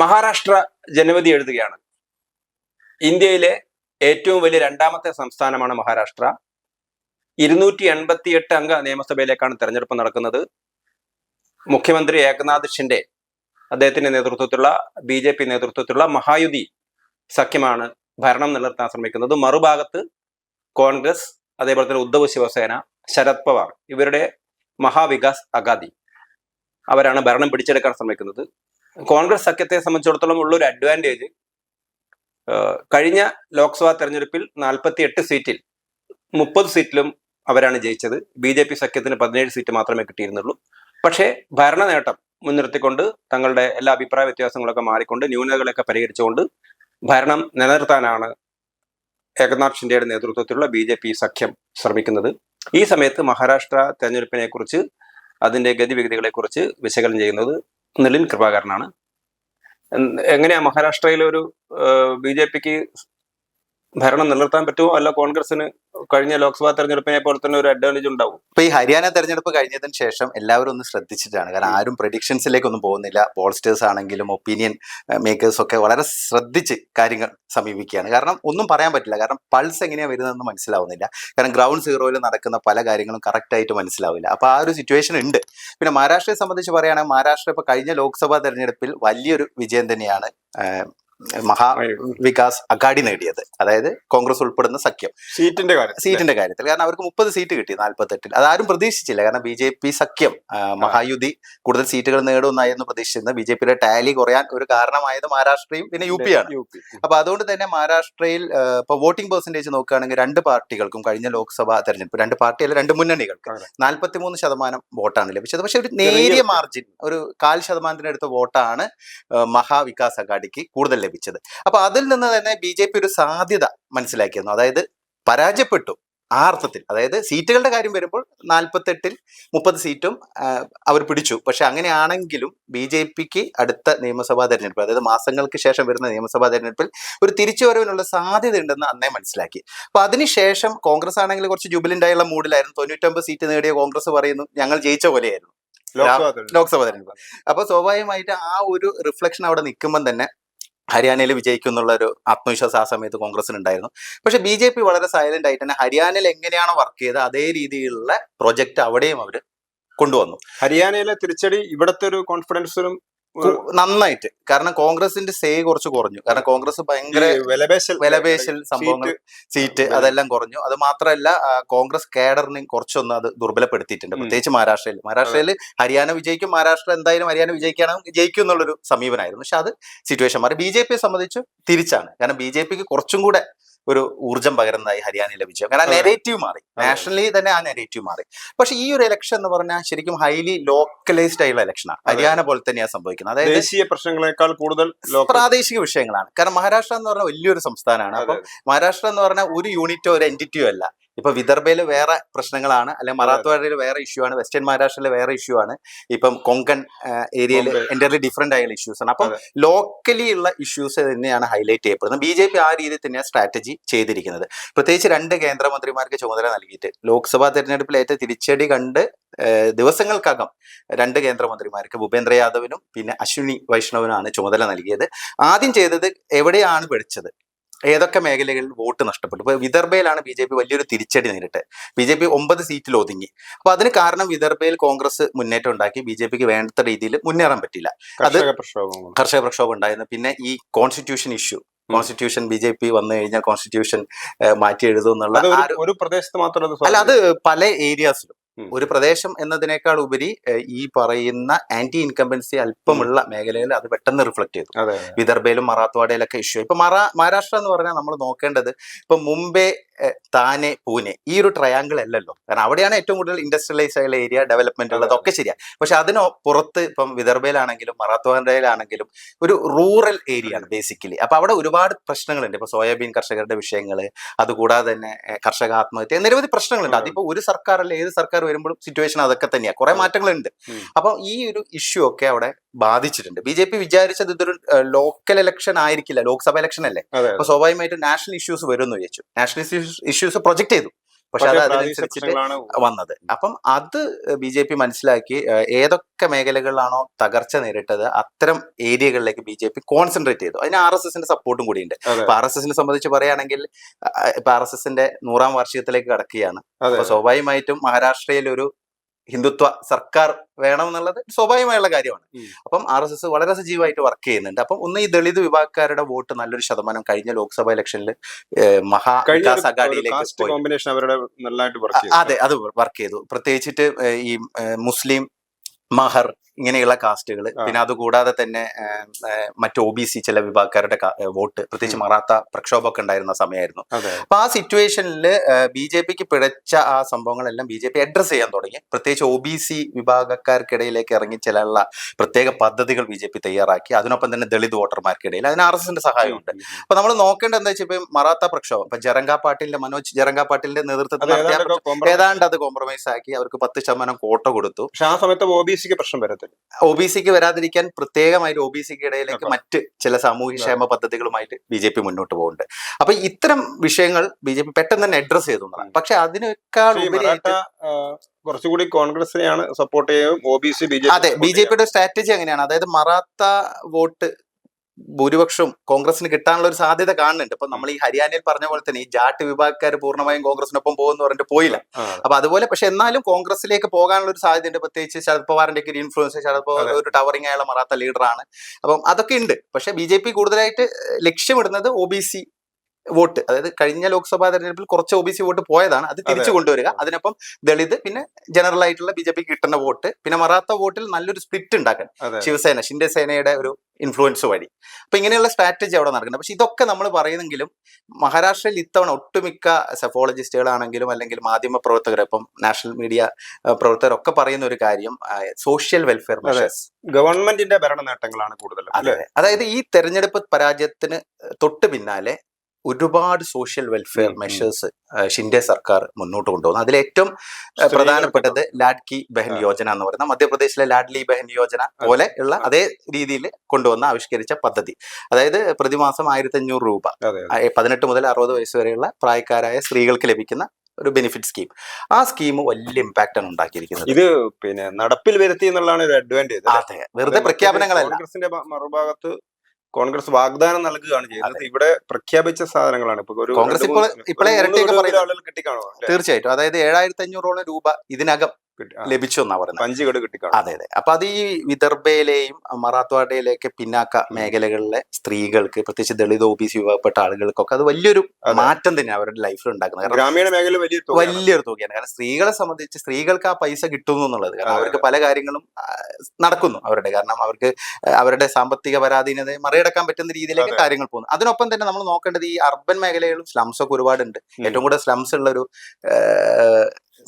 മഹാരാഷ്ട്ര ജനവിധി എഴുതുകയാണ്. ഇന്ത്യയിലെ ഏറ്റവും വലിയ രണ്ടാമത്തെ സംസ്ഥാനമാണ് മഹാരാഷ്ട്ര. ഇരുന്നൂറ്റി എൺപത്തി എട്ട് അംഗ നിയമസഭയിലേക്കാണ് തെരഞ്ഞെടുപ്പ് നടക്കുന്നത്. മുഖ്യമന്ത്രി ഏകനാഥ് ഷിൻഡെ അദ്ദേഹത്തിന്റെ നേതൃത്വത്തിലുള്ള ബി ജെ പി നേതൃത്വത്തിലുള്ള മഹായുതി സഖ്യമാണ് ഭരണം നിലനിർത്താൻ ശ്രമിക്കുന്നത്. മറുഭാഗത്ത് കോൺഗ്രസ് അതേപോലെ തന്നെ ഉദ്ധവ് ശിവസേന ശരത് പവാർ ഇവരുടെ മഹാവികാസ് അഗാദി അവരാണ് ഭരണം പിടിച്ചെടുക്കാൻ ശ്രമിക്കുന്നത്. കോൺഗ്രസ് സഖ്യത്തെ സംബന്ധിച്ചിടത്തോളം ഉള്ള ഒരു അഡ്വാന്റേജ് കഴിഞ്ഞ ലോക്സഭാ തെരഞ്ഞെടുപ്പിൽ നാൽപ്പത്തി എട്ട് സീറ്റിൽ മുപ്പത് സീറ്റിലും അവരാണ് ജയിച്ചത്. ബി ജെ പി സഖ്യത്തിന് പതിനേഴ് സീറ്റ് മാത്രമേ കിട്ടിയിരുന്നുള്ളൂ. പക്ഷേ ഭരണ നേട്ടം മുൻനിർത്തിക്കൊണ്ട് തങ്ങളുടെ എല്ലാ അഭിപ്രായ വ്യത്യാസങ്ങളൊക്കെ മാറിക്കൊണ്ട് ന്യൂനതകളൊക്കെ പരിഹരിച്ചുകൊണ്ട് ഭരണം നിലനിർത്താനാണ് ഏകനാഥ് ഷിൻഡെയുടെ നേതൃത്വത്തിലുള്ള ബി ജെ പി സഖ്യം ശ്രമിക്കുന്നത്. ഈ സമയത്ത് മഹാരാഷ്ട്ര തെരഞ്ഞെടുപ്പിനെ കുറിച്ച് അതിന്റെ ഗതിവിഗതികളെക്കുറിച്ച് വിശകലനം ചെയ്യുന്നത് നിലിൻ കൃപാകരനാണ്. എങ്ങനെയാ മഹാരാഷ്ട്രയിലെ ഒരു ബി ജെ പിക്ക് ഭരണം നിലനിർത്താൻ പറ്റുമോ? അല്ല കോൺഗ്രസിന് കഴിഞ്ഞ ലോക്സഭാ തെരഞ്ഞെടുപ്പിനെ പോലെ തന്നെ ഒരു അഡ്വാന്റേജ് ഉണ്ടാവും? ഇപ്പൊ ഈ ഹരിയാന തെരഞ്ഞെടുപ്പ് കഴിഞ്ഞതിന് ശേഷം എല്ലാവരും ഒന്ന് ശ്രദ്ധിച്ചിട്ടാണ്. കാരണം ആരും പ്രഡിക്ഷൻസിലേക്ക് ഒന്നും പോകുന്നില്ല. പോൾസ്റ്റേഴ്സ് ആണെങ്കിലും ഒപ്പീനിയൻ മേക്കേഴ്സ് ഒക്കെ വളരെ ശ്രദ്ധിച്ച് കാര്യങ്ങൾ സമീപിക്കുകയാണ്. കാരണം ഒന്നും പറയാൻ പറ്റില്ല. കാരണം പൾസ് എങ്ങനെയാണ് വരുന്നതെന്ന് മനസ്സിലാവുന്നില്ല. കാരണം ഗ്രൗണ്ട് സീറോയിൽ നടക്കുന്ന പല കാര്യങ്ങളും കറക്റ്റായിട്ട് മനസ്സിലാവില്ല. അപ്പൊ ആ ഒരു സിറ്റുവേഷൻ ഉണ്ട്. പിന്നെ മഹാരാഷ്ട്രയെ സംബന്ധിച്ച് പറയുകയാണെങ്കിൽ മഹാരാഷ്ട്ര ഇപ്പൊ കഴിഞ്ഞ ലോക്സഭാ തെരഞ്ഞെടുപ്പിൽ വലിയൊരു വിജയം തന്നെയാണ് മഹാ വികാസ് അഗാഡി നേടിയത്. അതായത് കോൺഗ്രസ് ഉൾപ്പെടുന്ന സഖ്യം. സീറ്റിന്റെ കാര്യം സീറ്റിന്റെ കാര്യത്തിൽ. കാരണം അവർക്ക് മുപ്പത് സീറ്റ് കിട്ടി നാല്പത്തെട്ടിൽ. അതാരും പ്രതീക്ഷിച്ചില്ല. കാരണം ബി ജെ പി സഖ്യം മഹായുതി കൂടുതൽ സീറ്റുകൾ നേടുമെന്നായിരുന്നു പ്രതീക്ഷിച്ചിരുന്നത് ബി ജെ പിയുടെ ടാലി കുറയാൻ ഒരു കാരണമായത് മഹാരാഷ്ട്രയും പിന്നെ യു പി ആണ്. അപ്പൊ അതുകൊണ്ട് തന്നെ മഹാരാഷ്ട്രയിൽ ഇപ്പൊ വോട്ടിംഗ് പെർസെന്റേജ് നോക്കുകയാണെങ്കിൽ രണ്ട് പാർട്ടികൾക്കും കഴിഞ്ഞ ലോക്സഭാ തെരഞ്ഞെടുപ്പ് രണ്ട് പാർട്ടി അല്ല രണ്ട് മുന്നണികൾക്ക്. നാൽപ്പത്തിമൂന്ന് ശതമാനം വോട്ടാണ് ലഭിച്ചത്. പക്ഷെ ഒരു നേരിയ മാർജിൻ ഒരു കാൽ ശതമാനത്തിനടുത്ത് വോട്ടാണ് മഹാവികാസ് അഗാഡിക്ക് കൂടുതൽ ലഭിച്ചത് അപ്പൊ അതിൽ നിന്ന് തന്നെ ബി ജെ പി ഒരു സാധ്യത മനസ്സിലാക്കിയിരുന്നു. അതായത് പരാജയപ്പെട്ടു ആ അർത്ഥത്തിൽ. അതായത് സീറ്റുകളുടെ കാര്യം വരുമ്പോൾ നാൽപ്പത്തെട്ടിൽ മുപ്പത് സീറ്റും അവർ പിടിച്ചു. പക്ഷെ അങ്ങനെയാണെങ്കിലും ബി ജെ പിക്ക് അടുത്ത നിയമസഭാ തെരഞ്ഞെടുപ്പ് അതായത് മാസങ്ങൾക്ക് ശേഷം വരുന്ന നിയമസഭാ തെരഞ്ഞെടുപ്പിൽ ഒരു തിരിച്ചുവരവിനുള്ള സാധ്യത ഉണ്ടെന്ന് അന്നേ മനസ്സിലാക്കി. അപ്പൊ അതിനുശേഷം കോൺഗ്രസ് ആണെങ്കിൽ കുറച്ച് ജുബിലന്റ് ആയുള്ള മൂഡിലായിരുന്നു. തൊണ്ണൂറ്റൊമ്പത് സീറ്റ് നേടിയ കോൺഗ്രസ് പറയുന്നു ഞങ്ങൾ ജയിച്ച പോലെയായിരുന്നു. ലോക്സഭാ തെരഞ്ഞെടുപ്പ്. ലോക്സഭാ തെരഞ്ഞെടുപ്പ്. അപ്പൊ സ്വാഭാവികമായിട്ട് ആ ഒരു റിഫ്ലക്ഷൻ അവിടെ നിൽക്കുമ്പോൾ തന്നെ ഹരിയാനയിൽ വിജയിക്കും എന്നുള്ള ഒരു ആത്മവിശ്വാസം ആ സമയത്ത് കോൺഗ്രസിന് ഉണ്ടായിരുന്നു പക്ഷെ ബി ജെ പി വളരെ സൈലന്റ് ആയിട്ട് തന്നെ ഹരിയാനയിൽ എങ്ങനെയാണ് വർക്ക് ചെയ്ത് അതേ രീതിയിലുള്ള പ്രൊജക്ട് അവിടെയും അവർ കൊണ്ടുവന്നു. ഹരിയാനയിലെ തിരിച്ചടി ഇവിടുത്തെ ഒരു കോൺഫിഡൻസിനും കു- നന്നായിട്ട്. കാരണം കോൺഗ്രസിന്റെ സേ കുറച്ച് കുറഞ്ഞു. കാരണം കോൺഗ്രസ് ഭയങ്കര വിലപേശൽ വിലപേശൽ സംഭവങ്ങൾ സീറ്റ് അതെല്ലാം കുറഞ്ഞു. അത് മാത്രമല്ല കോൺഗ്രസ് കേഡറിനെ കുറച്ചൊന്ന് അത് ദുർബലപ്പെടുത്തിയിട്ടുണ്ട്. പ്രത്യേകിച്ച് മഹാരാഷ്ട്രയിൽ മഹാരാഷ്ട്രയിൽ ഹരിയാന വിജയിക്കും. മഹാരാഷ്ട്ര എന്തായാലും ഹരിയാന വിജയിക്കുകയാണെങ്കിൽ ജയിക്കും എന്നുള്ളൊരു സമീപനമായിരുന്നു പക്ഷെ അത് സിറ്റുവേഷൻ മാറി. ബി ജെ പിയെ സംബന്ധിച്ച് തിരിച്ചാണ്. കാരണം ബി ജെ പിക്ക് കുറച്ചും കൂടെ ഒരു ഊർജം പകരുന്നതായി ഹരിയാനയിലെ വിജയം കാരണം ആ നെറേറ്റീവ് മാറി. നാഷണലി തന്നെ ആ നെഗറ്റീവ് മാറി. പക്ഷെ ഈ ഒരു ഇലക്ഷൻ എന്ന് പറഞ്ഞാൽ ശരിക്കും ഹൈലി ലോക്കലൈസ്ഡ് ആയിട്ടുള്ള ഇലക്ഷനാണ് ഹരിയാന പോലെ തന്നെയാണ് സംഭവിക്കുന്നത്. അതായത് ദേശീയ പ്രശ്നങ്ങളെക്കാൾ കൂടുതൽ പ്രാദേശിക വിഷയങ്ങളാണ്. കാരണം മഹാരാഷ്ട്ര എന്ന് പറഞ്ഞാൽ വലിയൊരു സംസ്ഥാനമാണ്. അപ്പം മഹാരാഷ്ട്ര എന്ന് പറഞ്ഞാൽ ഒരു യൂണിറ്റോ ഒരു എന്റിറ്റിയോ അല്ല. ഇപ്പൊ വിദർഭയിൽ വേറെ പ്രശ്നങ്ങളാണ് അല്ലെങ്കിൽ മറാത്ത്വാഡയിൽ വേറെ ഇഷ്യൂ ആണ് വെസ്റ്റേൺ മഹാരാഷ്ട്രയിൽ വേറെ ഇഷ്യൂ ആണ്. ഇപ്പം കൊങ്കൺ ഏരിയയിൽ എന്റെ ഡിഫറെന്റ് ആയുള്ള ഇഷ്യൂസ് ആണ്. അപ്പം ലോക്കലി ഉള്ള ഇഷ്യൂസ് തന്നെയാണ് ഹൈലൈറ്റ് ചെയ്യപ്പെടുന്നത്. ബി ജെ പി ആ രീതിയിൽ തന്നെയാണ് സ്ട്രാറ്റജി ചെയ്തിരിക്കുന്നത്. പ്രത്യേകിച്ച് രണ്ട് കേന്ദ്രമന്ത്രിമാർക്ക് ചുമതല നൽകിയിട്ട് ലോക്സഭാ തെരഞ്ഞെടുപ്പിൽ ഏറ്റവും തിരിച്ചടി കണ്ട് ദിവസങ്ങൾക്കകം രണ്ട് കേന്ദ്രമന്ത്രിമാർക്ക് ഭൂപേന്ദ്ര യാദവിനും പിന്നെ അശ്വിനി വൈഷ്ണവിനുമാണ് ചുമതല നൽകിയത്. ആദ്യം ചെയ്തത് എവിടെയാണ് പിടിച്ചത് ഏതൊക്കെ മേഖലകളിൽ വോട്ട് നഷ്ടപ്പെട്ടു? ഇപ്പൊ വിദർഭയിലാണ് ബി ജെ പി വലിയൊരു തിരിച്ചടി നേരിട്ട്. ബി ജെ പി ഒമ്പത് സീറ്റിൽ ഒതുങ്ങി. അപ്പൊ അതിന് കാരണം വിദർഭയിൽ കോൺഗ്രസ് മുന്നേറ്റം ഉണ്ടാക്കി ബി ജെ പിക്ക് വേണ്ട രീതിയിൽ മുന്നേറാൻ പറ്റില്ല അത് കർഷക പ്രക്ഷോഭം ഉണ്ടായിരുന്നു. പിന്നെ ഈ constitution issue constitution B J P വന്നു കഴിഞ്ഞാൽ കോൺസ്റ്റിറ്റ്യൂഷൻ മാറ്റി എഴുതും എന്നുള്ള ഒരു- പ്രദേശത്ത് മാത്രമല്ല അല്ല അത് പല ഏരിയാസിലും. ഒരു പ്രദേശം എന്നതിനേക്കാൾ ഉപരി ഈ പറയുന്ന ആന്റി ഇൻകംബൻസി അല്പമുള്ള മേഖലയിൽ അത് പെട്ടെന്ന് റിഫ്ലക്ട് ചെയ്തു. വിദർഭയിലും മറാത്ത്വാഡയിലൊക്കെ ഇഷ്യൂ ഇപ്പൊ മറാ മഹാരാഷ്ട്ര എന്ന് പറഞ്ഞാൽ നമ്മൾ നോക്കേണ്ടത് ഇപ്പൊ മുംബൈ താനെ പൂനെ ഈ ഒരു ട്രയാങ്കിൾ അല്ലല്ലോ. കാരണം അവിടെയാണ് ഏറ്റവും കൂടുതൽ ഇൻഡസ്ട്രിയലൈസ് ആയുള്ള ഏരിയ ഡെവലപ്മെന്റ് ഉള്ളത്. ഒക്കെ ശരിയാ. പക്ഷെ അതിന് പുറത്ത് ഇപ്പം വിദർഭയിലാണെങ്കിലും മറാത്ത്വാഡയിലാണെങ്കിലും ഒരു റൂറൽ ഏരിയ ആണ് ബേസിക്കലി അപ്പൊ അവിടെ ഒരുപാട് പ്രശ്നങ്ങളുണ്ട്. ഇപ്പൊ സോയാബീൻ കർഷകരുടെ വിഷയങ്ങൾ അതുകൂടാതെ തന്നെ കർഷക ആത്മഹത്യ നിരവധി പ്രശ്നങ്ങളുണ്ട്. അതിപ്പോ ഒരു സർക്കാർ അല്ലെ ഏത് സർക്കാർ വരുമ്പോഴും സിറ്റുവേഷൻ അതൊക്കെ തന്നെയാണ് കുറെ. മാറ്റങ്ങളുണ്ട്. അപ്പൊ ഈ ഒരു ഇഷ്യൂ ഒക്കെ അവിടെ ബാധിച്ചിട്ടുണ്ട്. ബി ജെ പി വിചാരിച്ചത് ഇതൊരു ലോക്കൽ ഇലക്ഷൻ ആയിരിക്കില്ല. ലോക്സഭ ഇലക്ഷൻ അല്ലേ? അപ്പൊ സ്വാഭാവികമായിട്ടും നാഷണൽ ഇഷ്യൂസ് വരും എന്ന് വിചാരിച്ചു നാഷണൽ ഇഷ്യൂസ് പ്രൊജക്ട് ചെയ്തു. പക്ഷെ അത് അതിനനുസരിച്ചിട്ട് വന്നത്. അപ്പം അത് ബി ജെ പി മനസ്സിലാക്കി ഏതൊക്കെ മേഖലകളിലാണോ തകർച്ച നേരിട്ടത് അത്തരം ഏരിയകളിലേക്ക് ബി ജെ പി കോൺസെൻട്രേറ്റ് ചെയ്തു. അതിന് ആർ എസ് എസിന്റെ സപ്പോർട്ടും കൂടിയുണ്ട്. ഉണ്ട് ഇപ്പൊ ആർ എസ് എസിനെ സംബന്ധിച്ച് പറയുകയാണെങ്കിൽ ഇപ്പൊ ആർ എസ് എസിന്റെ നൂറാം വാർഷികത്തിലേക്ക് കടക്കുകയാണ്. അപ്പൊ സ്വാഭാവികമായിട്ടും മഹാരാഷ്ട്രയിൽ ഒരു ഹിന്ദുത്വ സർക്കാർ വേണം എന്നുള്ളത് സ്വാഭാവികമായുള്ള കാര്യമാണ്. അപ്പം ആർ എസ് എസ് വളരെ സജീവമായിട്ട് വർക്ക് ചെയ്യുന്നുണ്ട്. അപ്പം ഒന്ന് ഈ ദളിത് വിഭാഗക്കാരുടെ വോട്ട് നല്ലൊരു ശതമാനം കഴിഞ്ഞ ലോക്സഭാ ഇലക്ഷനിൽ മഹാ വികാസ് അഗാഡിയിലേക്ക് അതെ അത് വർക്ക് ചെയ്തു. പ്രത്യേകിച്ചിട്ട് ഈ മുസ്ലിം മഹർ ഇങ്ങനെയുള്ള കാസ്റ്റുകൾ. പിന്നെ അതുകൂടാതെ തന്നെ മറ്റ് ഒ ബി സി ചില വിഭാഗക്കാരുടെ വോട്ട് പ്രത്യേകിച്ച് മറാത്ത പ്രക്ഷോഭമൊക്കെ ഉണ്ടായിരുന്ന സമയമായിരുന്നു അപ്പൊ ആ സിറ്റുവേഷനിൽ ബി ജെ പിക്ക് പിഴച്ച ആ സംഭവങ്ങളെല്ലാം ബി ജെ പി അഡ്രസ് ചെയ്യാൻ തുടങ്ങി. പ്രത്യേകിച്ച് ഒ ബി സി വിഭാഗക്കാർക്കിടയിലേക്ക് ഇറങ്ങി ചെല്ലാനുള്ള പ്രത്യേക പദ്ധതികൾ ബി ജെ പി തയ്യാറാക്കി. അതിനൊപ്പം തന്നെ ദളിത് വോട്ടർമാർക്കിടയിൽ. അതിന് ആർ എസ് എസിന്റെ സഹായമുണ്ട്. അപ്പൊ നമ്മൾ നോക്കേണ്ടത് എന്താ വെച്ചാൽ ഇപ്പം മറാത്ത പ്രക്ഷോഭം. ഇപ്പൊ ജറങ്ക പാട്ടീലിന്റെ മനോജ് ജറങ്ക പാട്ടീലിന്റെ നേതൃത്വത്തിൽ ഏതാണ്ട് അത് കോംപ്രമൈസ് ആക്കി അവർക്ക് പത്ത് ശതമാനം കോട്ട കൊടുത്തു. പക്ഷെ ആ സമയത്ത് ഒ ബി സിക്ക് പ്രശ്നം വരത്തില്ല. ഒ ബി സിക്ക് വരാതിരിക്കാൻ പ്രത്യേകമായിട്ട് ഒ ബി സിക്ക് ഇടയിലേക്ക് മറ്റ് ചില സാമൂഹ്യക്ഷേമ പദ്ധതികളുമായിട്ട് ബി ജെ പി മുന്നോട്ട് പോകുന്നുണ്ട്. അപ്പൊ ഇത്തരം വിഷയങ്ങൾ ബി ജെ പി പെട്ടെന്ന് തന്നെ അഡ്രസ് ചെയ്തു പക്ഷെ അതിനേക്കാൾ ഉപരിയായിട്ട് കുറച്ചുകൂടി കോൺഗ്രസിനെയാണ് സപ്പോർട്ട് ചെയ്യുന്നത് O B C B J അതെ ബി ജെ പിയുടെ സ്ട്രാറ്റജി അങ്ങനെയാണ്. അതായത് മറാത്ത വോട്ട് ഭൂരിപക്ഷവും കോൺഗ്രസിന് കിട്ടാനുള്ള ഒരു സാധ്യത കാണുന്നുണ്ട്. ഇപ്പൊ നമ്മൾ ഈ ഹരിയാനയിൽ പറഞ്ഞ പോലെ തന്നെ ഈ ജാട്ട് വിഭാഗക്കാർ പൂർണമായും കോൺഗ്രസിനൊപ്പം പോകുന്നു പറഞ്ഞിട്ട് പോയില്ല. അപ്പൊ അതുപോലെ പക്ഷെ എന്നാലും കോൺഗ്രസിലേക്ക് പോകാനുള്ള ഒരു സാധ്യത ഉണ്ട് പ്രത്യേകിച്ച് ശരത് പവാറിന്റെ ഒക്കെ ഒരു ഇൻഫ്ലുവൻസ് ശരത് പവാർ ഒരു ടവറിംഗ് ആയുള്ള മറാത്ത ലീഡറാണ് അപ്പം അതൊക്കെ ഉണ്ട്. പക്ഷെ ബി ജെ പി കൂടുതലായിട്ട് ലക്ഷ്യമിടുന്നത് ഒ ബി സി വോട്ട് അതായത് കഴിഞ്ഞ ലോക്സഭാ തെരഞ്ഞെടുപ്പിൽ കുറച്ച് ഒ ബി സി വോട്ട് പോയതാണ്. അത് തിരിച്ചു. കൊണ്ടുവരിക. അതിനൊപ്പം ദളിത് പിന്നെ ജനറൽ ആയിട്ടുള്ള ബി ജെ പിക്ക് കിട്ടുന്ന വോട്ട് പിന്നെ മറാത്ത വോട്ടിൽ നല്ലൊരു സ്പ്ലിറ്റ് ഉണ്ടാക്കാൻ. ശിവസേന ഷിൻഡെ സേനയുടെ ഒരു ഇൻഫ്ലുവൻസ് വഴി. അപ്പൊ ഇങ്ങനെയുള്ള സ്ട്രാറ്റജി അവിടെ നടക്കുന്നത് പക്ഷെ ഇതൊക്കെ നമ്മൾ പറയുന്നെങ്കിലും മഹാരാഷ്ട്രയിൽ ഇത്തവണ ഒട്ടുമിക്ക സെഫോളജിസ്റ്റുകളാണെങ്കിലും അല്ലെങ്കിൽ മാധ്യമ പ്രവർത്തകർ ഇപ്പം നാഷണൽ മീഡിയ പ്രവർത്തകരൊക്കെ പറയുന്ന ഒരു കാര്യം സോഷ്യൽ വെൽഫെയർ മെഷേഴ്സ് ഗവൺമെന്റിന്റെ ഭരണ നേട്ടങ്ങളാണ് കൂടുതൽ അതെ. അതായത് ഈ തെരഞ്ഞെടുപ്പ് പരാജയത്തിന് തൊട്ട് പിന്നാലെ ഒരുപാട് സോഷ്യൽ വെൽഫെയർ. മെഷേഴ്സ് ഷിൻഡെ സർക്കാർ മുന്നോട്ട് കൊണ്ടുപോകുന്നു അതിൽ ഏറ്റവും പ്രധാനപ്പെട്ടത് ലാഡ്കി ബഹൻ യോജന എന്ന് പറയുന്ന മധ്യപ്രദേശിലെ ലാഡ്ലി ബഹൻ യോജന പോലെ ഉള്ള അതേ രീതിയിൽ കൊണ്ടുവന്ന ആവിഷ്കരിച്ച പദ്ധതി. അതായത് പ്രതിമാസം ആയിരത്തി അഞ്ഞൂറ് രൂപ പതിനെട്ട് മുതൽ അറുപത് വയസ്സ് വരെയുള്ള പ്രായക്കാരായ സ്ത്രീകൾക്ക് ലഭിക്കുന്ന ഒരു ബെനിഫിറ്റ് സ്കീം ആ സ്കീം വലിയ ഇമ്പാക്റ്റ് ആണ് ഉണ്ടാക്കിയിരിക്കുന്നത്. ഇത് പിന്നെ നടപ്പിൽ വരുത്തി എന്നുള്ളതാണ് ഒരു അഡ്വാന്റേജ് അതെ വെറുതെ പ്രഖ്യാപനങ്ങളല്ല. കോൺഗ്രസിന്റെ മറുഭാഗത്ത് കോൺഗ്രസ് വാഗ്ദാനം നൽകുകയാണ് ചെയ്യുന്നത്. ഇവിടെ പ്രഖ്യാപിച്ച സാധനങ്ങളാണ്. കോൺഗ്രസ് ഇപ്പോൾ ഇപ്പോഴേ ഇരട്ടി ഇരട്ടിയൊക്കെ പറയുന്നത്. ആളുകൾ കിട്ടിക്കാണോ? തീർച്ചയായിട്ടും. അതായത് ഏഴായിരത്തി അഞ്ഞൂറോളം രൂപ ഇതിനകം ലഭിച്ചു എന്നാ പറയുന്നത്. പഞ്ചുകേട് കിട്ടിക്കാണോ. അതെ അതെ. അപ്പൊ അത് ഈ വിദർഭയിലെയും മറാത്ത്വാഡയിലെയൊക്കെ പിന്നാക്ക മേഖലകളിലെ സ്ത്രീകൾക്ക് പ്രത്യേകിച്ച് ദളിത് ഒ ബി സി വിഭാഗപ്പെട്ട ആളുകൾക്കൊക്കെ അത് വലിയൊരു. മാറ്റം തന്നെ അവരുടെ ലൈഫിൽ ഉണ്ടാക്കുന്നത്. ഗ്രാമീണ മേഖല വലിയ. വലിയൊരു തുകയാണ്. കാരണം സ്ത്രീകളെ സംബന്ധിച്ച് സ്ത്രീകൾക്ക് ആ പൈസ കിട്ടുന്നു എന്നുള്ളത്. കാരണം അവർക്ക് പല കാര്യങ്ങളും നടക്കുന്നു അവരുടെ. കാരണം അവർക്ക് അവരുടെ സാമ്പത്തിക പരാധീനതയെ മറികടക്കാൻ പറ്റുന്ന രീതിയിലേക്ക് കാര്യങ്ങൾ പോകുന്നു. അതിനൊപ്പം തന്നെ നമ്മൾ നോക്കേണ്ടത് ഈ അർബൻ മേഖലകളും സ്ലംസ് ഒക്കെ ഒരുപാടുണ്ട്. ഏറ്റവും കൂടുതൽ സ്ലംസ് ഉള്ള ഒരു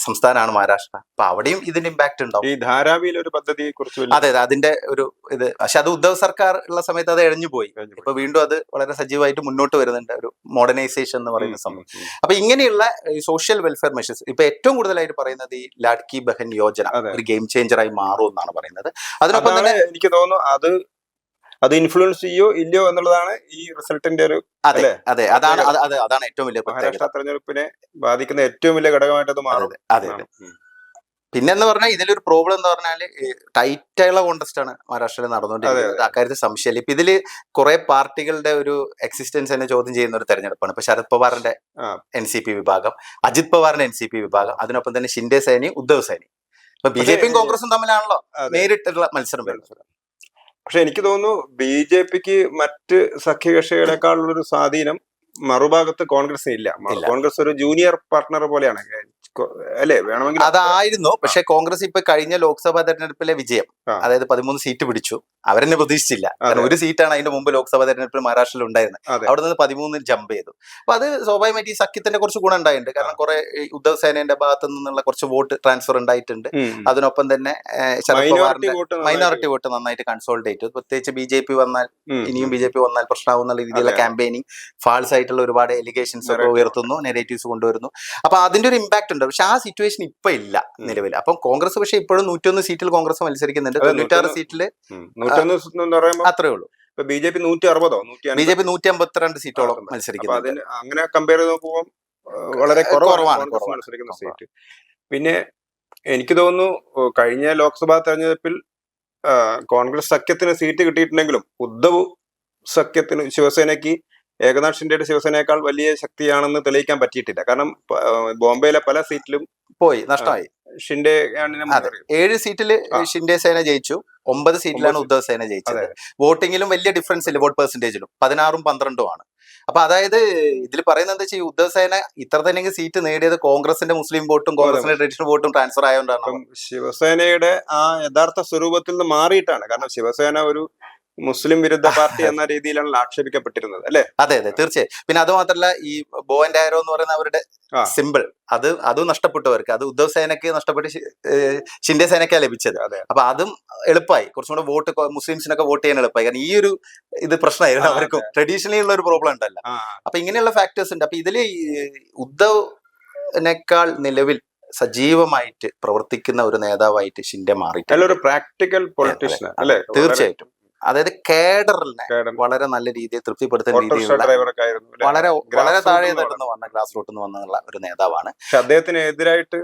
സംസ്ഥാനമാണ് മഹാരാഷ്ട്ര. അപ്പൊ അവിടെയും ഇതിന്റെ ഇമ്പാക്ട് ഉണ്ടാവും. ഈ ധാരാവിയിൽ ഒരു പദ്ധതിയെ കുറിച്ച് അതെ അതെ അതിന്റെ ഒരു ഇത്. പക്ഷെ അത് ഉദ്ധവ് സർക്കാർ ഉള്ള സമയത്ത് അത് എഴഞ്ഞു പോയി. ഇപ്പൊ വീണ്ടും അത് വളരെ സജീവമായിട്ട് മുന്നോട്ട് വരുന്നുണ്ട്. ഒരു മോഡേണൈസേഷൻ എന്ന് പറയുന്ന സംഭവം. അപ്പൊ ഇങ്ങനെയുള്ള സോഷ്യൽ വെൽഫെയർ മെഷേഴ്സ് ഇപ്പൊ ഏറ്റവും കൂടുതലായിട്ട് പറയുന്നത് ഈ ലാഡ്കി ബഹൻ യോജന ഒരു ഗെയിം ചേഞ്ചറായി മാറും എന്നാണ് പറയുന്നത്. അതിനൊപ്പം തന്നെ എനിക്ക് തോന്നുന്നു അത് അത് ഇൻഫ്ലുവൻസ് ചെയ്യോ ഇല്ലയോ എന്നുള്ളതാണ് ഈ റിസൾട്ടിന്റെ ഒരു അതെ അതെ. അതാണ് അത് അത് അതാണ് ഏറ്റവും വലിയ മഹാരാഷ്ട്ര തെരഞ്ഞെടുപ്പിനെ ബാധിക്കുന്ന ഏറ്റവും വലിയ ഘടകമായിട്ട് അത് മാറും. അതെ പിന്നെന്ന് അതെ. പിന്നെ എന്ന് പറഞ്ഞാൽ ഇതിലൊരു പ്രോബ്ലം എന്ന് പറഞ്ഞാൽ ടൈറ്റായുള്ള കോണ്ടസ്റ്റ് ആണ് മഹാരാഷ്ട്രയിൽ നടന്നുകൊണ്ടിരിക്കുന്നത്. അക്കാര്യത്തിൽ സംശയമില്ല. ഇപ്പൊ ഇതിൽ കുറെ പാർട്ടികളുടെ ഒരു എക്സിസ്റ്റൻസ് തന്നെ ചോദ്യം ചെയ്യുന്ന ഒരു തെരഞ്ഞെടുപ്പാണ്. ഇപ്പൊ ശരത് പവാറിന്റെ. എൻ സി പി വിഭാഗം അജിത് പവാറിന്റെ എൻ സി പി വിഭാഗം അതിനൊപ്പം തന്നെ ഷിൻഡെ സേനയും ഉദ്ധവ് സേനയും. ഇപ്പൊ ബി ജെ പിയും കോൺഗ്രസും തമ്മിലാണല്ലോ. നേരിട്ടുള്ള മത്സരം വരുന്നത്. പക്ഷെ എനിക്ക് തോന്നുന്നു ബി ജെ പിക്ക് മറ്റ് സഖ്യകക്ഷികളെക്കാളുള്ള ഒരു സ്വാധീനം മറുഭാഗത്ത് കോൺഗ്രസിന് ഇല്ല. കോൺഗ്രസ് ഒരു ജൂനിയർ പാർട്ട്ണർ പോലെയാണ്. അല്ലേ? വേണമെങ്കിൽ അതായിരുന്നു പക്ഷെ കോൺഗ്രസ് ഇപ്പൊ കഴിഞ്ഞ ലോക്സഭാ തെരഞ്ഞെടുപ്പിലെ വിജയം. അതായത് പതിമൂന്ന് സീറ്റ് പിടിച്ചു. അവരെന്നെ പ്രതീക്ഷിച്ചില്ല. കാരണം ഒരു സീറ്റാണ് അതിന്റെ മുമ്പ് ലോക്സഭാ തെരഞ്ഞെടുപ്പിൽ മഹാരാഷ്ട്രയിൽ ഉണ്ടായിരുന്നത്. അവിടെ നിന്ന് പതിമൂന്നിൽ ജമ്പ് ചെയ്തു. അപ്പൊ അത് സ്വാഭാവികമായിട്ട് ഈ സഖ്യത്തിന്റെ കുറച്ച് ഗുണം ഉണ്ടായിട്ടുണ്ട്. കാരണം കുറെ ഉദ്ധവ് സേനയുടെ ഭാഗത്തു നിന്നുള്ള കുറച്ച് വോട്ട് ട്രാൻസ്ഫർ ഉണ്ടായിട്ടുണ്ട്. അതിനൊപ്പം തന്നെ മൈനോറിറ്റി വോട്ട് നന്നായിട്ട് കൺസോൾഡേറ്റ് ചെയ്തു. പ്രത്യേകിച്ച് ബി ജെ പി വന്നാൽ ഇനിയും ബി ജെ പി വന്നാൽ പ്രശ്നമാകുന്ന എന്നുള്ള രീതിയിലുള്ള. ക്യാമ്പയിനിങ് ഫാൾസ് ആയിട്ടുള്ള ഒരുപാട് എലിഗേഷൻസ് ഒക്കെ ഉയർത്തുന്നു നെഗറ്റീവ്സ് കൊണ്ടുവരുന്നു. അപ്പൊ അതിന്റെ ഒരു ഇമ്പാക്ട് ഉണ്ട്. പക്ഷെ ആ സിറ്റുവേഷൻ ഇപ്പൊ ഇല്ല നിലവിൽ. അപ്പം കോൺഗ്രസ് പക്ഷെ ഇപ്പോഴും നൂറ്റൊന്ന് സീറ്റിൽ കോൺഗ്രസ് മത്സരിക്കുന്നുണ്ട്. തൊണ്ണൂറ്റാറ് സീറ്റിൽ അത്രേ ഉള്ളൂ. ബി ജെ പി നൂറ്റി അറുപതോ ബി ജെ പി നൂറ്റി അമ്പത്തിരണ്ട് സീറ്റോളം മത്സരിക്കുന്നു അങ്ങനെ കമ്പയർ ചെയ്ത് നോക്കുമ്പോൾ വളരെ കുറവാണ്. മത്സരിക്കുന്ന സീറ്റ്. പിന്നെ എനിക്ക് തോന്നുന്നു കഴിഞ്ഞ ലോക്സഭാ തെരഞ്ഞെടുപ്പിൽ കോൺഗ്രസ് സഖ്യത്തിന് സീറ്റ് കിട്ടിയിട്ടുണ്ടെങ്കിലും ഉദ്ധവ് സഖ്യത്തിന് ശിവസേനയ്ക്ക് ഏകനാഥ് ഷിൻഡെയുടെ ശിവസേനയേക്കാൾ വലിയ ശക്തിയാണെന്ന് തെളിയിക്കാൻ പറ്റിയിട്ടില്ല. കാരണം ബോംബെയിലെ പല സീറ്റിലും പോയി നഷ്ടമായി ഷിൻഡെ. ഏഴ് സീറ്റിൽ. ഷിൻഡെ സേന ജയിച്ചു ഒമ്പത് സീറ്റിലാണ് ഉദ്ധവ് സേന ജയിച്ചത്. വോട്ടിങ്ങിലും വലിയ ഡിഫറൻസ് ഇല്ല വോട്ട് പെർസെന്റേജിലും പതിനാറും പന്ത്രണ്ടും ആണ്. അപ്പൊ അതായത് ഇതിൽ പറയുന്നത് എന്താ വെച്ചാൽ ഉദ്ധവ് സേന ഇത്ര തന്നെ സീറ്റ് നേടിയത് കോൺഗ്രസിന്റെ മുസ്ലിം വോട്ടും കോൺഗ്രസിന്റെ ട്രഡീഷണൽ വോട്ടും ട്രാൻസ്ഫർ ആയതുകൊണ്ടാണ് ശിവസേനയുടെ ആ യഥാർത്ഥ സ്വരൂപത്തിൽ നിന്ന് മാറിയിട്ടാണ്. കാരണം ശിവസേന ഒരു മുസ്ലിം വിരുദ്ധ പാർട്ടി എന്ന രീതിയിലാണ് ആക്ഷേപിക്കപ്പെട്ടിരുന്നത് അല്ലെ? അതെ അതെ തീർച്ചയായും. പിന്നെ അത് മാത്രല്ല ഈ ബോ ആൻഡ് ആരോ എന്ന് പറയുന്ന അവരുടെ. സിമ്പിൾ അത് അതും നഷ്ടപ്പെട്ടവർക്ക് അത് ഉദ്ധവ് സേനയ്ക്ക് നഷ്ടപ്പെട്ട് ഷിന്റെ സേനയ്ക്കാ ഷിൻഡെ ലഭിച്ചത്. അതെ അപ്പൊ അതും എളുപ്പമായി. കുറച്ചും കൂടെ വോട്ട് മുസ്ലിംസിനൊക്കെ വോട്ട് ചെയ്യാൻ എളുപ്പമായി. കാരണം ഈ ഒരു ഇത് പ്രശ്നമായിരുന്നു അവർക്കും. ട്രഡീഷണലി ഉള്ള ഒരു പ്രോബ്ലം ഉണ്ടല്ല. അപ്പൊ ഇങ്ങനെയുള്ള ഫാക്ടേഴ്സ് ഉണ്ട്. അപ്പൊ ഇതിൽ ഉദ്ധവിനേക്കാൾ നിലവിൽ സജീവമായിട്ട് പ്രവർത്തിക്കുന്ന ഒരു നേതാവായിട്ട് ഷിൻഡെ മാറി പ്രാക്ടിക്കൽ പൊളിറ്റീഷ്യൻ അല്ലെ? തീർച്ചയായിട്ടും. അതായത് കേഡറിനെ വളരെ നല്ല രീതിയിൽ തൃപ്തിപ്പെടുത്തുന്ന രീതിയിലുള്ള? വളരെ വളരെ താഴെ നിന്ന് വന്ന ഗ്രാസ് റൂട്ടിൽ നിന്ന് വന്നുള്ള ഒരു നേതാവാണ് അദ്ദേഹത്തിന് എതിരായിട്ട്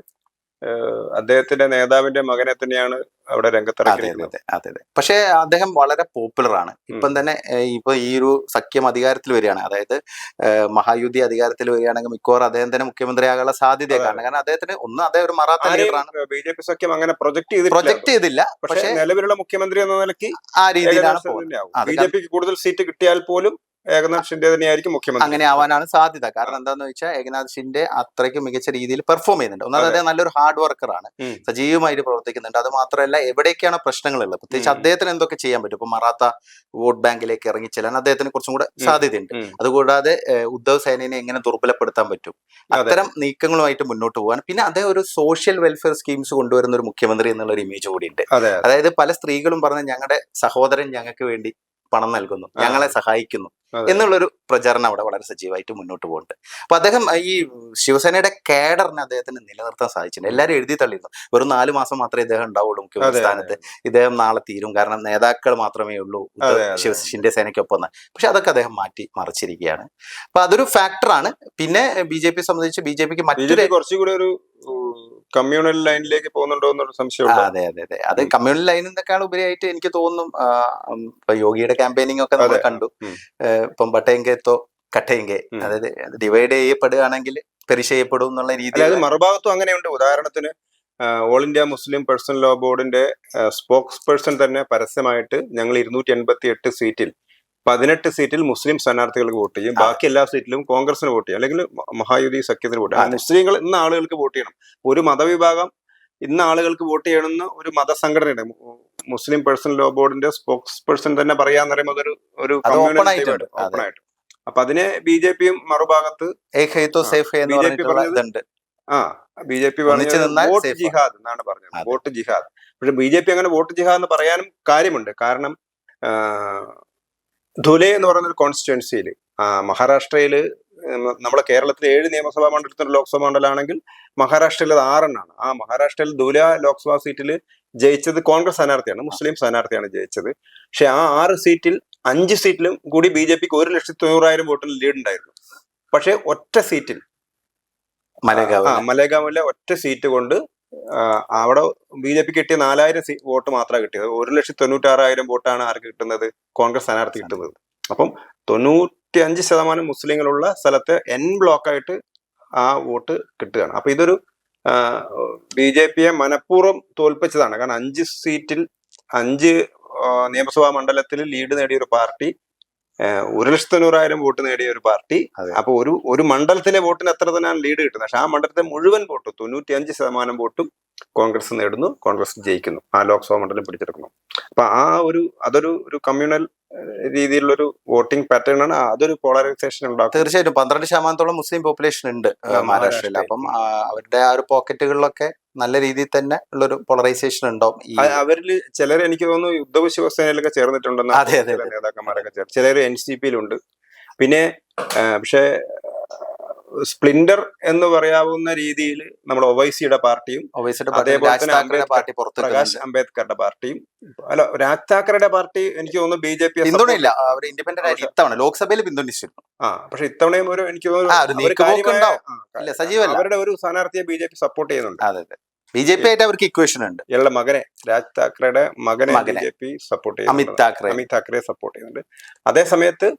അദ്ദേഹത്തിന്റെ നേതാവിന്റെ മകനെ തന്നെയാണ് അവിടെ രംഗത്തിറക്കിയത് അതെ അതെ പക്ഷേ അദ്ദേഹം വളരെ പോപ്പുലർ ആണ്. ഇപ്പം തന്നെ ഇപ്പൊ ഈ ഒരു സഖ്യം അധികാരത്തിൽ വരികയാണ്. അതായത് മഹായുദ്ധി അധികാരത്തിൽ വരികയാണെങ്കിൽ മിക്കവാറും അദ്ദേഹം തന്നെ മുഖ്യമന്ത്രിയാകാനുള്ള സാധ്യത കാരണം കാരണം അദ്ദേഹത്തിന് ഒന്ന് അദ്ദേഹം ഒരു മറാത്ത ലീഡറാണ്. ബി ജെ പി സഖ്യം അങ്ങനെ പ്രൊജക്ട് ചെയ്ത് പ്രൊജക്ട് ചെയ്തില്ല. പക്ഷെ നിലവിലുള്ള മുഖ്യമന്ത്രി എന്ന നിലയ്ക്ക് ആ രീതിയിലാണ് ബി ജെ പിക്ക് കൂടുതൽ സീറ്റ് കിട്ടിയാൽ പോലും ഏകനാഥ് ഷിൻഡെ തന്നെയായിരിക്കും മുഖ്യമന്ത്രി. അങ്ങനെ ആവാനാണ് സാധ്യത. കാരണം എന്താണെന്ന് വെച്ചാൽ ഏകനാഥ് ഷിൻഡെ അത്രയ്ക്ക് മികച്ച രീതിയിൽ പെർഫോം ചെയ്യുന്നുണ്ട്. ഒന്നാമത് അദ്ദേഹം നല്ലൊരു ഹാർഡ് വർക്കറാണ്. സജീവമായിട്ട് പ്രവർത്തിക്കുന്നുണ്ട്. അത് മാത്രമല്ല എവിടേക്കാണ് പ്രശ്നങ്ങളുള്ളത്. പ്രത്യേകിച്ച് അദ്ദേഹത്തിന് എന്തൊക്കെ ചെയ്യാൻ പറ്റും? ഇപ്പൊ മറാത്ത വോട്ട് ബാങ്കിലേക്ക് ഇറങ്ങി ചെല്ലാൻ അദ്ദേഹത്തിന് കുറച്ചും കൂടെ സാധ്യതയുണ്ട്. അതുകൂടാതെ ഉദ്ധവ് സേനയെ എങ്ങനെ ദുർബലപ്പെടുത്താൻ പറ്റും? അതെ. അത്തരം നീക്കങ്ങളുമായിട്ട് മുന്നോട്ട് പോകാൻ പിന്നെ അദ്ദേഹം ഒരു സോഷ്യൽ വെൽഫെയർ സ്കീംസ് കൊണ്ടുവരുന്ന ഒരു മുഖ്യമന്ത്രി എന്നുള്ള ഒരു ഇമേജ് കൂടിയുണ്ട്. ഉണ്ട് അതായത് പല സ്ത്രീകളും പറഞ്ഞ ഞങ്ങളുടെ സഹോദരൻ ഞങ്ങൾക്ക് വേണ്ടി പണം നൽകുന്നു. ഞങ്ങളെ സഹായിക്കുന്നു. എന്നുള്ളൊരു പ്രചരണം അവിടെ വളരെ സജീവമായിട്ട് മുന്നോട്ട് പോകുന്നുണ്ട് അപ്പൊ അദ്ദേഹം ഈ ശിവസേനയുടെ കേഡറിനെ അദ്ദേഹത്തിന് നിലനിർത്താൻ സാധിച്ചിട്ടുണ്ട്. എല്ലാവരും എഴുതി തള്ളിയിരുന്നു. വെറും നാല് മാസം മാത്രമേ ഇദ്ദേഹം ഉണ്ടാവുള്ളൂ മുഖ്യമന്ത്രി സ്ഥാനത്ത് ഇദ്ദേഹം നാളെ തീരും. കാരണം നേതാക്കൾ മാത്രമേ ഉള്ളൂ. ശിവ ഷിൻഡെ സേനയ്ക്കൊപ്പം എന്ന്. പക്ഷെ അതൊക്കെ അദ്ദേഹം മാറ്റി മറിച്ചിരിക്കുകയാണ്. അപ്പൊ അതൊരു ഫാക്ടറാണ്. പിന്നെ ബി ജെ പി സംബന്ധിച്ച് ബി ജെ പിക്ക് മറ്റൊരു കുറച്ചുകൂടി ഒരു കമ്മ്യൂണൽ ലൈനിലേക്ക് പോകുന്നുണ്ടോ എന്നൊരു സംശയം അതെ അതെ അതെ. അത് കമ്മ്യൂണൽ ലൈൻ എന്നൊക്കെയാണ് ഉപരിയായിട്ട് എനിക്ക് തോന്നും ഇപ്പൊ യോഗിയുടെ ക്യാമ്പയിനിങ് ഒക്കെ നമ്മൾ കണ്ടു. ഇപ്പം ബട്ടയെങ്കെത്തോ കട്ടയങ്കെ. അതായത് ഡിവൈഡ് ചെയ്യപ്പെടുകയാണെങ്കിൽ പെരിഷ് ചെയ്യപ്പെടും എന്നുള്ള അതായത് രീതിയിൽ മറുഭാഗത്തും അങ്ങനെയുണ്ട്. ഉദാഹരണത്തിന് all India Muslim personal law ബോർഡിന്റെ സ്പോക്സ് പേഴ്സൺ തന്നെ പരസ്യമായിട്ട് ഞങ്ങൾ ഇരുന്നൂറ്റി എൺപത്തി എട്ട് സീറ്റിൽ പതിനെട്ട് സീറ്റിൽ മുസ്ലിം സ്ഥാനാർത്ഥികൾക്ക് വോട്ട് ചെയ്യും. ബാക്കി എല്ലാ സീറ്റിലും കോൺഗ്രസിന് വോട്ട് ചെയ്യും. അല്ലെങ്കിൽ മഹായുതി സഖ്യത്തിന് വോട്ട് ചെയ്യും. മുസ്ലിങ്ങൾ ഇന്ന് ആളുകൾക്ക് വോട്ട് ചെയ്യണം. ഒരു മതവിഭാഗം ഇന്ന് ആളുകൾക്ക് വോട്ട് ചെയ്യണമെന്ന് ഒരു മതസംഘടനയുടെ മുസ്ലിം പേഴ്സണൽ ലോ ബോർഡിന്റെ സ്പോക്സ് പേഴ്സൺ തന്നെ പറയാന്ന് പറയുമ്പോൾ അതൊരു ഒരു അതെ. ആയിട്ട്. അപ്പൊ അതിനെ ബി ജെ പിയും മറുഭാഗത്ത് ബി ജെ പറഞ്ഞിട്ടുള്ള പറഞ്ഞത് ആ. ബി ജെ പി പറഞ്ഞത് വോട്ട് ജിഹാദ് എന്നാണ് പറഞ്ഞത്. വോട്ട് ജിഹാദ്. പക്ഷെ ബി ജെ പി അങ്ങനെ വോട്ട് ജിഹാദ് എന്ന് പറയാനും കാര്യമുണ്ട്. കാരണം ധുലെ എന്ന് പറയുന്ന ഒരു കോൺസ്റ്റിറ്റ്യുവൻസിയിൽ മഹാരാഷ്ട്രയിൽ നമ്മുടെ കേരളത്തിലെ ഏഴ് നിയമസഭാ മണ്ഡലത്തിൽ ഒരു ലോക്സഭാ മണ്ഡലമാണെങ്കിൽ മഹാരാഷ്ട്രയിൽ അത് ആറെണ്ണാണ്. ആ മഹാരാഷ്ട്രയിൽ ധുല ലോക്സഭാ സീറ്റിൽ ജയിച്ചത് കോൺഗ്രസ് സ്ഥാനാർത്ഥിയാണ് മുസ്ലിം സ്ഥാനാർത്ഥിയാണ് ജയിച്ചത്. പക്ഷെ ആ ആറ് സീറ്റിൽ അഞ്ച് സീറ്റിലും കൂടി ബി ജെ പിക്ക് ഒരു ലക്ഷത്തി തൊണ്ണൂറായിരം വോട്ടിൽ ലീഡ് ഉണ്ടായിരുന്നു. പക്ഷെ ഒറ്റ സീറ്റിൽ മലഗാവ് മലേഗാവിലെ ഒറ്റ സീറ്റ് കൊണ്ട് അവിടെ ബി ജെ പി കിട്ടിയ നാലായിരം സീ വോട്ട് മാത്രമാണ് കിട്ടിയത്. ഒരു ലക്ഷത്തി തൊണ്ണൂറ്റാറായിരം വോട്ടാണ് ആർക്ക് കിട്ടുന്നത്? കോൺഗ്രസ് സ്ഥാനാർത്ഥി കിട്ടുന്നത്. അപ്പം തൊണ്ണൂറ്റി അഞ്ച് ശതമാനം മുസ്ലിങ്ങളുള്ള സ്ഥലത്ത് എൻ ബ്ലോക്കായിട്ട് ആ വോട്ട് കിട്ടുകയാണ്. അപ്പൊ ഇതൊരു ബി ജെ പിയെ മനഃപൂർവം തോൽപ്പിച്ചതാണ്. കാരണം അഞ്ച് സീറ്റിൽ അഞ്ച് നിയമസഭാ മണ്ഡലത്തിൽ ലീഡ് നേടിയ ഒരു പാർട്ടി ഒരു ലക്ഷത്തി തൊണ്ണൂറായിരം വോട്ട് നേടിയ ഒരു പാർട്ടി. അപ്പൊ ഒരു ഒരു മണ്ഡലത്തിലെ വോട്ടിന് എത്ര തന്നെയാണ് ലീഡ് കിട്ടുന്നത്? പക്ഷെ ആ മണ്ഡലത്തെ മുഴുവൻ വോട്ടും തൊണ്ണൂറ്റി അഞ്ച് ശതമാനം വോട്ടും കോൺഗ്രസ് നേടുന്നു കോൺഗ്രസ് ജയിക്കുന്നു. ആ ലോക്സഭാ മണ്ഡലം പിടിച്ചെടുക്കുന്നു. അപ്പൊ ആ ഒരു അതൊരു ഒരു കമ്മ്യൂണൽ രീതിയിലുള്ള ഒരു വോട്ടിംഗ് പാറ്റേൺ ആണ്. അതൊരു പോളറൈസേഷൻ ഉണ്ടാകും തീർച്ചയായിട്ടും. പന്ത്രണ്ട് ശതമാനത്തോളം മുസ്ലിം പോപ്പുലേഷൻ ഉണ്ട് മഹാരാഷ്ട്രയിൽ. അപ്പം അവരുടെ ആ ഒരു പോക്കറ്റുകളിലൊക്കെ നല്ല രീതിയിൽ തന്നെ ഉള്ളൊരു പോളറൈസേഷൻ ഉണ്ടാവും അവരിൽ ചിലർ എനിക്ക് തോന്നുന്നു യുദ്ധവ് ശിവസേനയിലൊക്കെ ചേർന്നിട്ടുണ്ടെന്ന്. നേതാക്കന്മാരൊക്കെ ചേർന്ന് ചിലർ എൻ സി പിയിലുണ്ട് പിന്നെ പക്ഷേ സ്പ്ലിൻഡർ എന്ന് പറയാവുന്ന രീതിയിൽ നമ്മൾ ഒവൈസിയുടെ പാർട്ടിയും അതേപോലെ തന്നെ പാർട്ടി പ്രകാശ് അംബേദ്കറുടെ പാർട്ടിയും അല്ല രാജ് താക്കറയുടെ പാർട്ടി എനിക്ക് തോന്നുന്നു ബി ജെ പി പിന്തുണയില്ല. അവർ ഇൻഡിപെൻഡന്റ് ആയിട്ട് ഇത്തവണ ലോക്സഭയിൽ പിന്തുണച്ചിരുന്നു. ആ പക്ഷെ ഇത്തവണയും ഒരു എനിക്ക് തോന്നുന്നു. അവരുടെ ഒരു സ്ഥാനാർത്ഥിയെ ബി ജെ പി സപ്പോർട്ട് ചെയ്യുന്നുണ്ട്. അതെ അതെ. ബി ജെ പി ആയിട്ട് അവർക്ക് ഇക്വേഷൻ ഉണ്ട്. ഇയാളുടെ മകനെ രാജ് താക്കറയുടെ മകനെ B J P support Amit ചെയ്യുന്നുണ്ട്. താക്കറെ. അമിത് താക്കറെ സപ്പോർട്ട് ചെയ്യുന്നുണ്ട്. അതേ സമയത്ത്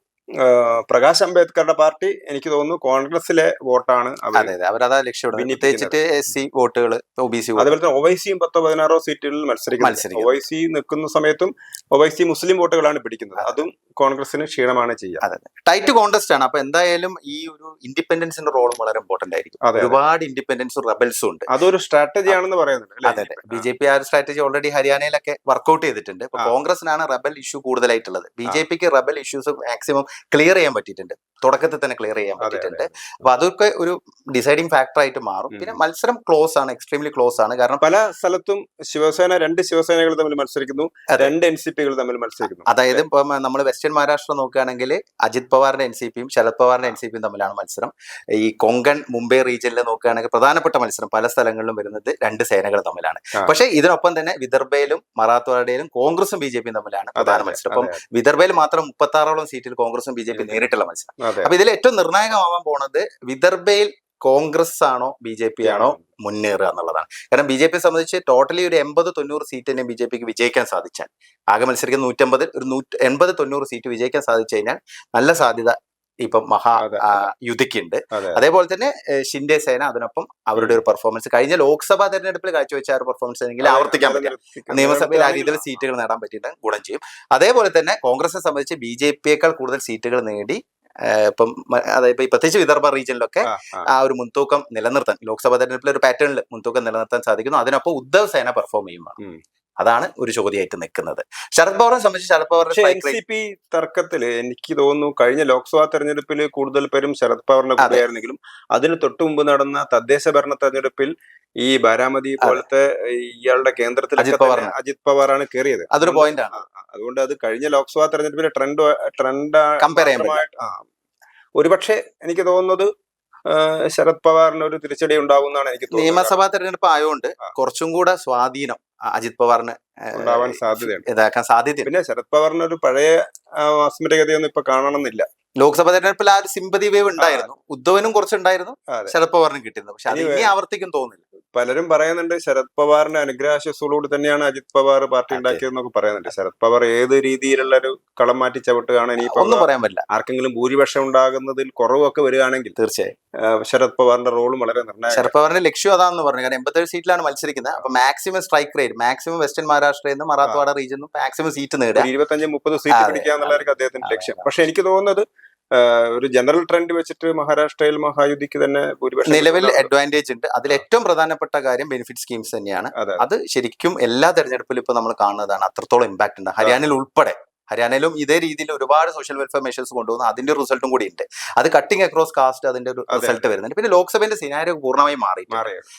പ്രകാശ് അംബേദ്കറുടെ പാർട്ടി എനിക്ക് തോന്നുന്നു കോൺഗ്രസിലെ വോട്ടാണ് അതെ അതെ. അവരതാ ലക്ഷ്യമിടുന്നത്. ഭിന്നിപ്പിക്കുന്നത്. പ്രത്യേകിച്ചിട്ട് എസ് സി വോട്ടുകൾ ഒ ബി സി അതുപോലെ തന്നെ ഒവൈസിയും പത്തോ പതിനാറോ സീറ്റുകളിൽ മത്സരിക്കുന്നു. ഒവൈസി നിൽക്കുന്ന സമയത്തും ഒവൈസി മുസ്ലിം വോട്ടുകളാണ് പിടിക്കുന്നത്. അതും. കോൺഗ്രസിന് ക്ഷീണമാണ് ചെയ്യുക. അതെ ടൈറ്റ് കോൺടെസ്റ്റ് ആണ്. അപ്പൊ എന്തായാലും ഈ ഒരു ഇൻഡിപെൻഡൻസിന്റെ റോളും വളരെ ഇമ്പോർട്ടന്റ് ആയിരിക്കും. ഒരുപാട് ഇൻഡിപെൻഡൻസും റബൽസും ഉണ്ട്. അതൊരു സ്ട്രാറ്റജി ആണെന്ന് പറയുന്നുണ്ട്? അതെ ബി ജെ പി ആ ഒരു സ്ട്രാറ്റജി ഓൾറെഡി ഹരിയാനയിലൊക്കെ വർക്ക്ഔട്ട് ചെയ്തിട്ടുണ്ട്. കോൺഗ്രസിനാണ് റബൽ ഇഷ്യൂ കൂടുതലായിട്ടുള്ളത്. ബി ജെ പിക്ക് റബൽ ഇഷ്യൂസ് മാക്സിമം ക്ലിയർ ചെയ്യാൻ പറ്റിയിട്ടുണ്ട്. തുടക്കത്തിൽ തന്നെ ക്ലിയർ ചെയ്യാൻ പറ്റിയിട്ടുണ്ട്. അപ്പൊ അതൊക്കെ ഒരു ഡിസൈഡിങ് ഫാക്ടർ ആയിട്ട് മാറും. പിന്നെ മത്സരം ക്ലോസ് ആണ് എക്സ്ട്രീംലി ക്ലോസ് ആണ്. കാരണം പല സ്ഥലത്തും ശിവസേന രണ്ട് ശിവസേനകൾ തമ്മിൽ മത്സരിക്കുന്നു രണ്ട് എൻ സി പികൾ തമ്മിൽ മത്സരിക്കുന്നു. അതായത് ഇപ്പൊ നമ്മൾ വെസ്റ്റേൺ മഹാരാഷ്ട്ര നോക്കുകയാണെങ്കിൽ അജിത് പവാറിന്റെ എൻ സി പിയും ശരത് പവാറിന്റെ എൻ സി പിയും തമ്മിലാണ് മത്സരം. ഈ കൊങ്കൺ മുംബൈ റീജിയനിൽ നോക്കുകയാണെങ്കിൽ പ്രധാനപ്പെട്ട മത്സരം പല സ്ഥലങ്ങളിലും വരുന്നത് രണ്ട് സേനകൾ തമ്മിലാണ്. പക്ഷേ ഇതിനൊപ്പം തന്നെ വിദർഭയിലും മറാത്ത്വാഡയിലും കോൺഗ്രസും ബി ജെ പിയും തമ്മിലാണ് പ്രധാന മത്സരം. അപ്പം വിദർഭയിൽ മാത്രം മുപ്പത്തി ആറോളം സീറ്റിൽ കോൺഗ്രസും ബി ജെ പി നേരിട്ടുള്ള മത്സരം. അപ്പൊ ഇതിൽ ഏറ്റവും നിർണായകമാവാൻ പോണത് വിദർഭയിൽ കോൺഗ്രസ് ആണോ ബി ജെ പി. ആണോ മുന്നേറുക എന്നുള്ളതാണ്. കാരണം ബി ജെ പിയെ സംബന്ധിച്ച് ടോട്ടലി ഒരു എൺപത് തൊണ്ണൂറ് സീറ്റ് തന്നെ ബി ജെ പിക്ക് വിജയിക്കാൻ സാധിച്ചാൽ ആകെ മത്സരിക്കുന്ന നൂറ്റമ്പത് ഒരു നൂറ്റ് എൺപത് തൊണ്ണൂറ് സീറ്റ് വിജയിക്കാൻ സാധിച്ചു കഴിഞ്ഞാൽ നല്ല സാധ്യത ഇപ്പം മഹാ യുതിക്കുണ്ട് അതേപോലെ തന്നെ ഷിൻഡെ സേന അതിനൊപ്പം അവരുടെ ഒരു പെർഫോമൻസ് കഴിഞ്ഞ ലോക്സഭാ തെരഞ്ഞെടുപ്പിൽ കാഴ്ചവെച്ച ആ ഒരു പെർഫോമൻസ് ആണെങ്കിൽ ആവർത്തിക്കാൻ പറ്റില്ല. നിയമസഭയിൽ ആ. രീതിയിൽ സീറ്റുകൾ നേടാൻ പറ്റിയിട്ട് ഗുണം ചെയ്യും. അതേപോലെ തന്നെ കോൺഗ്രസിനെ സംബന്ധിച്ച് ബി ജെ പിയേക്കാൾ കൂടുതൽ സീറ്റുകൾ നേടി ഇപ്പം അതായത് പ്രത്യേകിച്ച് വിദർഭ റീജിയനിലൊക്കെ ആ, ഒരു മുൻതൂക്കം നിലനിർത്താൻ ലോക്സഭാ തെരഞ്ഞെടുപ്പിലെ ഒരു പാറ്റേണിൽ മുൻതൂക്കം നിലനിർത്താൻ സാധിക്കുന്നു. അതിനൊപ്പം ഉദ്ധവ് സേന പെർഫോം ചെയ്യുമാണ് ഉം. അതാണ് ഒരു ചോദ്യമായിട്ട് നിൽക്കുന്നത്. ശരത് പവാറിനെ സംബന്ധിച്ച് ശരത് പവാറിന്റെ എൻ സി പി തർക്കത്തിൽ എനിക്ക് തോന്നുന്നു കഴിഞ്ഞ ലോക്സഭാ തെരഞ്ഞെടുപ്പിൽ കൂടുതൽ പേരും ശരത് പവാറിന്റെ കൂടെയായിരുന്നെങ്കിലും അതിന് തൊട്ടു മുമ്പ് നടന്ന തദ്ദേശ ഭരണ തെരഞ്ഞെടുപ്പിൽ ഈ ബാരാമതി പോലത്തെ ഇയാളുടെ കേന്ദ്രത്തിൽ അജിത് പവാറാണ് കയറിയത് അതൊരു പോയിന്റ് ആണ്. അതുകൊണ്ട് അത് കഴിഞ്ഞ ലോക്സഭാ തെരഞ്ഞെടുപ്പിലെ ട്രെൻഡ് ട്രെൻഡ് കമ്പയർ ചെയ്യാൻ. ഒരുപക്ഷെ എനിക്ക് തോന്നുന്നത് ശരത് പവാറിന് ഒരു തിരിച്ചടി ഉണ്ടാവുമെന്നാണ് എനിക്ക് നിയമസഭാ തെരഞ്ഞെടുപ്പ് ആയതുകൊണ്ട് കുറച്ചും കൂടെ സ്വാധീനം അജിത് പവാറിന് ഉണ്ടാവാൻ സാധ്യതയുണ്ട്. ഇതാക്കാൻ സാധ്യതയുണ്ട്. പിന്നെ ശരത് പവാറിന് ഒരു പഴയ അസ്മിതഗതിയൊന്നും ഇപ്പൊ കാണണമെന്നില്ല. ലോക്സഭാ തെരഞ്ഞെടുപ്പിൽ ആ ഒരു സിമ്പതി വേവ് ഉണ്ടായിരുന്നു. ഉദ്ധവനും കുറച്ചുണ്ടായിരുന്നു. ശരത് പവാറിനും കിട്ടിയിരുന്നു. പക്ഷെ അത് ഇനി ആവർത്തിക്കും തോന്നുന്നില്ല. പലരും പറയുന്നുണ്ട് ശരത് പവാറിന്റെ അനുഗ്രഹാശസ്സോടുകൂടി തന്നെയാണ് അജിത് പവാർ പാർട്ടി. ഉണ്ടാക്കിയതെന്നൊക്കെ പറയുന്നുണ്ട്. ശരത് പവാർ ഏത് രീതിയിലുള്ള ഒരു കളം മാറ്റി ചവിട്ടുകയാണ് ഇനി ഒന്നും പറയാൻ പറ്റില്ല. ആർക്കെങ്കിലും ഭൂരിപക്ഷം ഉണ്ടാകുന്നതിൽ കുറവൊക്കെ വരികയാണെങ്കിൽ തീർച്ചയായും. ശരത് പവാറിന്റെ റോളും വളരെ നിർണായകം ശരത് പവാറിന്റെ ലക്ഷ്യം അതാണെന്ന് പറഞ്ഞു. കാരണം എൺപത്തേഴ് സീറ്റിലാണ് മത്സരിക്കുന്നത്. അപ്പൊ maximum strike rate maximum western മഹാരാഷ്ട്രയിൽ നിന്നും മറാത്ത്വാഡ റീജിയൻ മാക്സിമം സീറ്റ് നേടുക. ഇരുപത്തഞ്ച് മുപ്പത് സീറ്റ് പിടിക്കുക എന്നുള്ളതായിരിക്കും അദ്ദേഹത്തിന്റെ ലക്ഷ്യം. പക്ഷെ എനിക്ക് തോന്നുന്നത് ഒരു ജനറൽ ട്രെൻഡ് വെച്ചിട്ട് മഹാരാഷ്ട്രയിൽ മഹായുദ്ധിക്ക് തന്നെ നിലവിൽ. അഡ്വാന്റേജ് ഉണ്ട്. അതിൽ ഏറ്റവും പ്രധാനപ്പെട്ട കാര്യം ബെനിഫിറ്റ് സ്കീംസ് തന്നെയാണ്. അത് ശരിക്കും എല്ലാ തെരഞ്ഞെടുപ്പിലും ഇപ്പൊ നമ്മൾ കാണുന്നതാണ്. അത്രത്തോളം ഇമ്പാക്ട് ഉണ്ട്. ഹരിയാനയിൽ ഉൾപ്പെടെ ഹരിയാനയിലും ഇതേ രീതിയിൽ ഒരുപാട് സോഷ്യൽ വെൽഫെയർ മെഷേഴ്സ് കൊണ്ടുവന്നു അതിന്റെ റിസൾട്ടും കൂടി ഉണ്ട്. അത് കട്ടിങ് അക്രോസ് കാസ്റ്റ് അതിന്റെ ഒരു റിസൾട്ട് വരുന്നുണ്ട്. പിന്നെ ലോക്സഭയുടെ സിനാരിയോ പൂർണമായി മാറി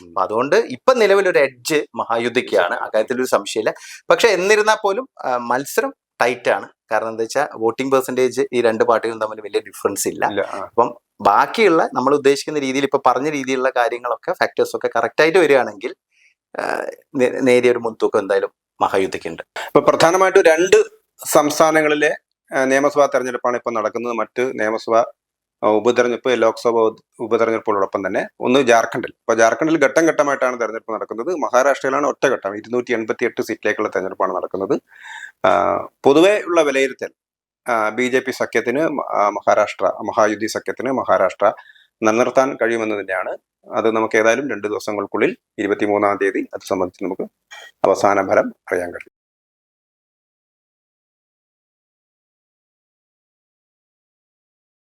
അപ്പൊ അതുകൊണ്ട് ഇപ്പൊ നിലവിൽ ഒരു എഡ്ജ് മഹായുദ്ധിക്കാണ് അക്കാര്യത്തിൽ ഒരു സംശയമില്ല. പക്ഷെ എന്നിരുന്നാൽ പോലും മത്സരം ടൈറ്റ് ആണ്. കാരണം എന്താ വെച്ചാൽ വോട്ടിംഗ് പെർസെന്റേജ് ഈ രണ്ട് പാർട്ടികളും തമ്മിൽ വലിയ ഡിഫറൻസ് ഇല്ല. അപ്പം ബാക്കിയുള്ള നമ്മൾ ഉദ്ദേശിക്കുന്ന രീതിയിൽ ഇപ്പൊ പറഞ്ഞ രീതിയിലുള്ള കാര്യങ്ങളൊക്കെ ഫാക്ടേഴ്സ് ഒക്കെ കറക്റ്റ് ആയിട്ട് വരികയാണെങ്കിൽ നേരിയ ഒരു മുൻതൂക്കം എന്തായാലും മഹായുദ്ധിക്കുണ്ട് ഇപ്പൊ പ്രധാനമായിട്ടും രണ്ട് സംസ്ഥാനങ്ങളിലെ നിയമസഭാ തെരഞ്ഞെടുപ്പാണ് ഇപ്പൊ നടക്കുന്നത്. മറ്റ് നിയമസഭാ ഉപതെരഞ്ഞെടുപ്പ് ലോക്സഭ ഉപ- ഉപതെരഞ്ഞെടുപ്പുകളോടൊപ്പം തന്നെ ഒന്ന് ജാർഖണ്ഡിൽ. അപ്പോൾ ജാർഖണ്ഡിൽ ഘട്ടം ഘട്ടമായിട്ടാണ് തെരഞ്ഞെടുപ്പ് നടക്കുന്നത്. മഹാരാഷ്ട്രയിലാണ് ഒറ്റഘട്ടം ഇരുന്നൂറ്റി എൺപത്തി എട്ട് സീറ്റിലേക്കുള്ള തെരഞ്ഞെടുപ്പാണ് നടക്കുന്നത്. പൊതുവെ ഉള്ള വിലയിരുത്തൽ ബി ജെ പി സഖ്യത്തിന് മഹാരാഷ്ട്ര മഹായുദ്ധി സഖ്യത്തിന് മഹാരാഷ്ട്ര നിലനിർത്താൻ കഴിയുമെന്ന് തന്നെയാണ് അത് നമുക്ക് ഏതായാലും രണ്ട് ദിവസങ്ങൾക്കുള്ളിൽ ഇരുപത്തിമൂന്നാം തീയതി അത് സംബന്ധിച്ച് നമുക്ക് അവസാന ഫലം അറിയാൻ കഴിയും.